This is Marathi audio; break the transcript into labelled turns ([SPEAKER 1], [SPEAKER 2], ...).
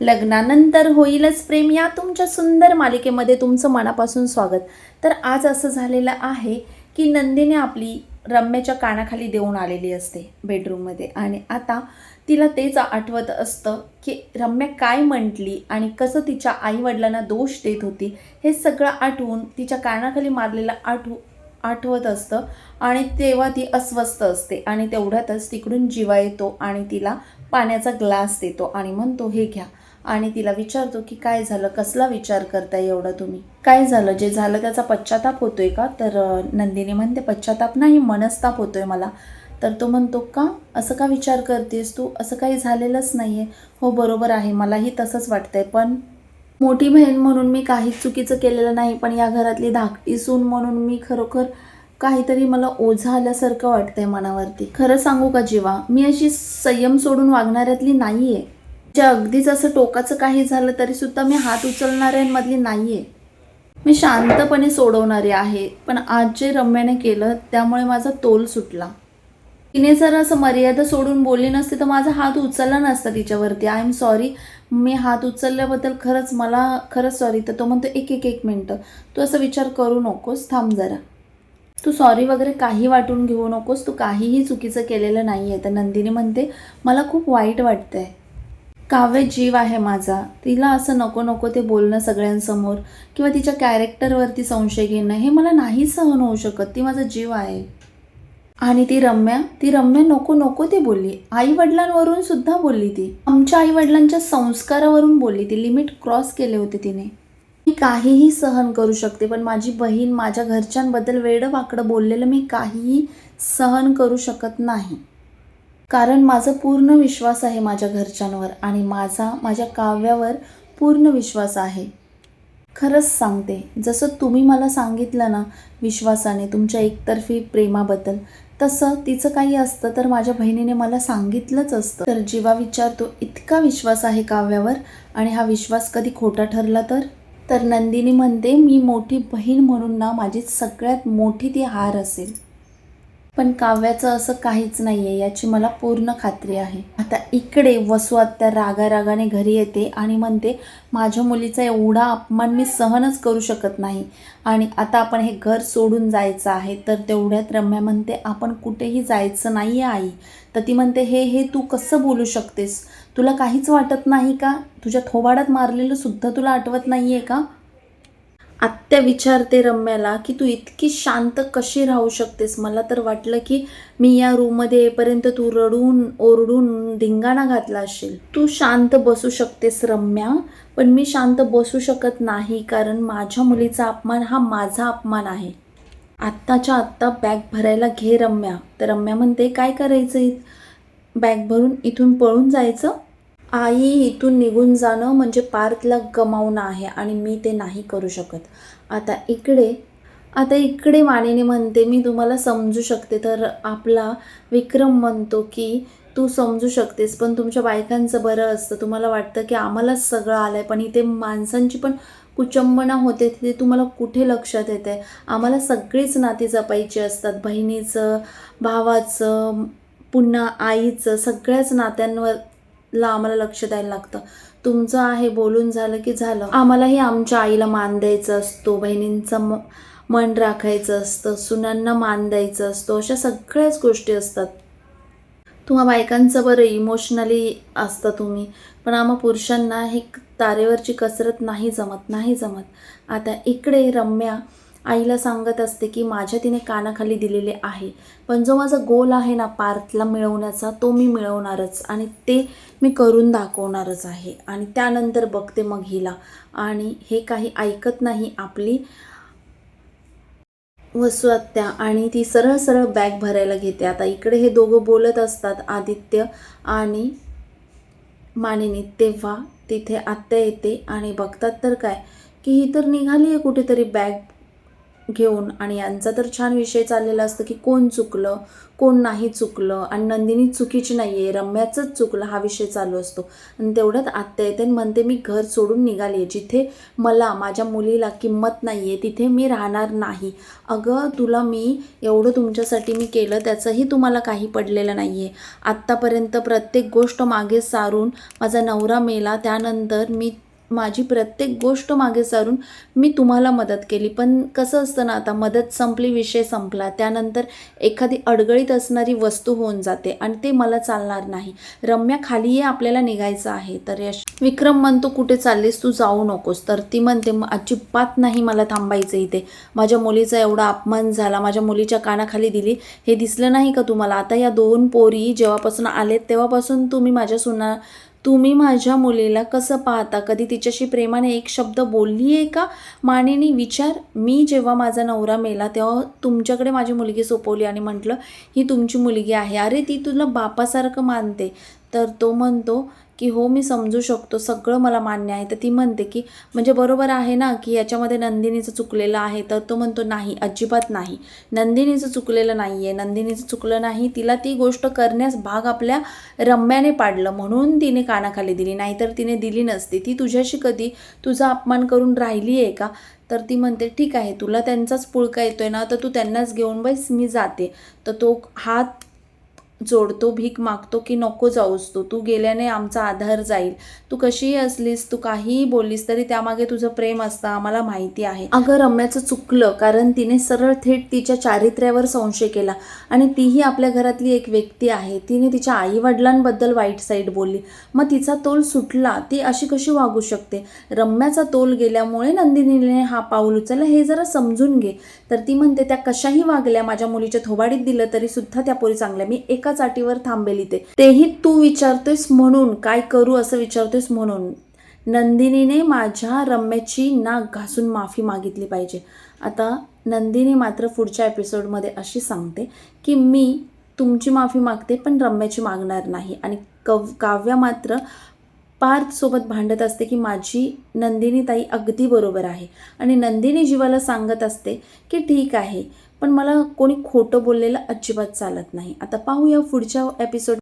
[SPEAKER 1] लग्नानंतर होईलच प्रेम या तुमच्या सुंदर मालिकेमध्ये तुमचं मनापासून स्वागत. तर आज असं झालेलं आहे की नंदिनी आपली रम्याच्या कानाखाली देऊन आलेली असते बेडरूममध्ये आणि आता तिला तेच आठवत असतं की रम्या काय म्हटली आणि कसं तिच्या आईवडिलांना दोष देत होती हे सगळं आठवून तिच्या कानाखाली मारलेलं आठवू आठवत असतं आणि तेव्हा ती अस्वस्थ असते आणि तेवढ्यातच तिकडून जीवा येतो आणि तिला पाण्याचा ग्लास देतो आणि म्हणतो हे घ्या. आणि तिला विचारतो की काय झालं? कसला विचार करताय एवढं तुम्ही? काय झालं? जे झालं त्याचा पश्चाताप होतोय का? तर नंदिनी म्हणते पश्चाताप नाही मनस्ताप होतोय मला. तर तो म्हणतो का? असं का विचार करतेस तू? असं काही झालेलंच नाही आहे हो बरोबर आहे. मलाही तसंच वाटतंय. पण मोठी बहीण म्हणून मी काहीच चुकीचं केलेलं नाही. पण या घरातली धाकटी सून म्हणून मी खरोखर काहीतरी मला ओझं आल्यासारखं वाटतंय मनावरती. खरं सांगू का जीवा? मी अशी संयम सोडून वागणाऱ्यातली नाही आहे ज्या अगदीच असं टोकाचं काही झालं तरी सुद्धा मी हात उचलणाऱ्यांमधली नाही आहे मी शांतपणे सोडवणारी आहे पण आज जे रम्याने केलं त्यामुळे माझा तोल सुटला. तिने जर असं मर्यादा सोडून बोलली नसती तर माझा हात उचलला नसता तिच्यावरती. आय एम सॉरी मी हात उचलल्याबद्दल खरंच मला खरंच सॉरी तर तो म्हणतो एक एक एक मिनटं. तू असं विचार करू नकोस. थांब जरा. तू सॉरी वगैरे काही वाटून घेऊ नकोस. तू काहीही चुकीचं केलेलं नाही आहे तर नंदिनी म्हणते मला खूप वाईट वाटतं आहे काव्य जीव आहे माझा. तिला असं नको नको ते बोलणं सगळ्यांसमोर किंवा तिच्या कॅरेक्टरवरती संशय घेणं हे मला नाही सहन होऊ शकत. ती माझा जीव आहे. आणि ती रम्या ती रम्या नको नको ती बोलली. आई वडिलांवरून सुद्धा बोलली ती. आमच्या आई वडिलांच्या संस्कारावरून बोलली ती. लिमिट क्रॉस केले होते तिने. मी काहीही सहन करू शकते पण माझी बहीण माझ्या घरच्यांबद्दल वेडं वाकडं बोललेलं मी काहीही सहन करू शकत नाही. कारण माझा पूर्ण विश्वास आहे माझ्या घरच्यांवर आणि माझा माझ्या काव्यावर पूर्ण विश्वास आहे. खरंच सांगते जसं तुम्ही मला सांगितलं ना विश्वासाने तुमच्या एकतर्फी प्रेमाबद्दल तसं तिचं काही असतं तर माझ्या बहिणीने मला सांगितलंच असतं. तर जीवा विचारतो इतका विश्वास आहे काव्यावर आणि हा विश्वास कधी खोटा ठरला तर? तर नंदिनी म्हणते मी मोठी बहीण म्हणून ना माझी सगळ्यात मोठी ती हार असेल. पण काव्याचं असं काहीच नाही आहे याची मला पूर्ण खात्री आहे. आता इकडे वसू आत्या रागा रागाने घरी येते आणि म्हणते माझ्या मुलीचा एवढा अपमान मी सहनच करू शकत नाही. आणि आता आपण हे घर सोडून जायचं आहे तर तेवढ्यात रम्या म्हणते आपण कुठेही जायचं नाही आहे आई. तर ती म्हणते हे हे तू कसं बोलू शकतेस? तुला काहीच वाटत नाही का? तुझ्या थोबाडात मारलेलं सुद्धा तुला आठवत नाही आहे का? आत्या विचारते रम्याला की तू इतकी शांत कशी राहू शकतेस? मला तर वाटलं की मी या रूममध्ये येईपर्यंत तू रडून ओरडून धिंगाणा घातला असेल. तू शांत बसू शकतेस रम्या पण मी शांत बसू शकत नाही कारण माझ्या मुलीचा अपमान हा माझा अपमान आहे. आत्ताच्या आत्ता बॅग भरायला घे रम्या. तर रम्या म्हणते काय करायचं बॅग भरून इथून पळून जायचं? आई इथून निघून जाणं म्हणजे पार्थला गमावणं आहे आणि मी ते नाही करू शकत. आता इकडे आता इकडे वाणीने म्हणते मी तुम्हाला समजू शकते. तर आपला विक्रम म्हणतो की तू समजू शकतेस पण तुमच्या बायकांचं बरं असतं. तुम्हाला वाटतं की आम्हालाच सगळं आलं आहे पण इथे माणसांची पण कुचंबना होते ते तुम्हाला कुठे लक्षात येते आहे आम्हाला सगळीच नाती जपायची असतात. बहिणीचं भावाचं पुन्हा आईचं सगळ्याच नात्यांवर ला आम्हाला लक्ष द्यायला लागतं. तुमचं आहे बोलून झालं की झालं. आम्हालाही आमच्या आईला मान द्यायचं असतो बहिणींचं म मन राखायचं असतं सुनांना मान द्यायचं असतो अशा सगळ्याच गोष्टी असतात. तुम्हा बायकांचं बरं इमोशनली असतं तुम्ही पण आम्हा पुरुषांना हे तारेवरची कसरत नाही जमत नाही जमत. आता इकडे रम्या आईला सांगत असते की माझ्या तिने कानाखाली दिलेले आहे पण जो माझा गोल आहे ना पार्थला मिळवण्याचा तो मी मिळवणारच आणि ते मी करून दाखवणारच आहे. आणि त्यानंतर बघते मग हिला. आणि हे काही ऐकत नाही आपली वसू आत्या आणि ती सरळ सरळ बॅग भरायला घेते. आता इकडे हे दोघं बोलत असतात आदित्य आणि मानिनी. तेव्हा तिथे आत्या येते आणि बघतात तर काय की ही तर निघाली आहे कुठेतरी बॅग घेऊन आणि यांचा तर छान विषय चाललेला असतं की कोण चुकलं कोण नाही चुकलं आणि नंदिनी चुकीची नाही आहे रम्याचंच चुकलं हा विषय चालू असतो. आणि तेवढ्यात आत्या येते म्हणते मी घर सोडून निघाली आहे. जिथे मला माझ्या मुलीला किंमत नाही आहे तिथे मी राहणार नाही. अगं तुला मी एवढं तुमच्यासाठी मी केलं त्याचंही तुम्हाला काही पडलेलं नाही आहे आत्तापर्यंत प्रत्येक गोष्ट मागे सारून माझा नवरा मेला त्यानंतर मी माझी प्रत्येक गोष्ट मागे सारून मी तुम्हाला मदत केली. पण कसं असतं ना आता मदत संपली विषय संपला. त्यानंतर एखादी अडगळीत असणारी वस्तू होऊन जाते आणि ते मला चालणार नाही. रम्या खाली ये आपल्याला निघायचं आहे. तर यश विक्रम म्हणतो कुठे चाललीस तू जाऊ नकोस. तर ती म्हणते "मग अजिबात नाही मला थांबायचं इथे. माझ्या मुलीचा एवढा अपमान झाला माझ्या मुलीच्या कानाखाली दिली. हे दिसलं नाही का तुम्हाला? आता या दोन पोरी जेव्हापासून आलेत तेव्हापासून तुम्ही माझ्या सुना तुम्ही माझ्या मुलीला कसं पाहता? कधी तिच्याशी प्रेमाने एक शब्द बोलली आहे का? मानेनी विचार मी जेव्हा माझा नवरा मेला तेव्हा तुमच्याकडे माझी मुलगी सोपवली आणि म्हटलं ही तुमची मुलगी आहे. अरे ती तुला बापासारखं मानते. तर तो म्हणतो की हो मी समजू शकतो सगळं मला मान्य आहे. तर ती म्हणते की म्हणजे बरोबर आहे ना की याच्यामध्ये नंदिनीचं चुकलेलं आहे. तर तो म्हणतो नाही अजिबात नाही. नंदिनीचं चुकलेलं नाही आहे नंदिनीचं चुकलं नाही. तिला ती गोष्ट करण्यास भाग आपल्या रम्याने पाडलं म्हणून तिने कानाखाली दिली. नाहीतर तिने दिली नसती. ती तुझ्याशी कधी तुझा अपमान करून राहिली आहे का? तर ती म्हणते ठीक आहे तुला त्यांचाच पुळका येतोय ना तर तू त्यांनाच घेऊन बस मी जाते. तर तो हात जोडतो भीक मागतो की नको जाऊस तू. तू गेल्याने आमचा आधार जाईल. तू कशीही असलीस तू काहीही बोललीस तरी त्यामागे तुझं प्रेम असतं आम्हाला माहिती आहे. अगं रम्याचं चुकलं कारण तिने सरळ थेट तिच्या चारित्र्यावर संशय केला आणि तीही आपल्या घरातली एक व्यक्ती आहे. तिने तिच्या आईवडिलांबद्दल वाईट साईड बोलली. मग तिचा तोल सुटला ती अशी कशी वागू शकते? रम्याचा तोल गेल्यामुळे नंदिनीने हा पाऊल उचलला. हे जरा समजून घे. तर ती म्हणते त्या कशाही वागल्या माझ्या मुलीच्या थोबाडीत दिलं तरी सुद्धा त्या पोरी चांगल्या. मी एकाच चाटीवर थांबेल इथे. तेही तू विचारतोयस म्हणून काय करू असं विचारतोयस म्हणून. नंदिनीने माझ्या रम्याची नाक घासून माफी मागितली पाहिजे. आता नंदिनी मात्र पुढच्या एपिसोडमध्ये अशी सांगते की मी तुमची माफी मागते पण रम्याची मागणार नाही. आणि कव काव्या मात्र पार्थसोबत भांडत असते की माझी नंदिनी ताई अगदी बरोबर आहे. आणि नंदिनी जीवाला सांगत असते की ठीक आहे पण मला कोणी खोटं बोललेलं अजिबात चालत नाही. आता पाहूया पुढच्या एपिसोड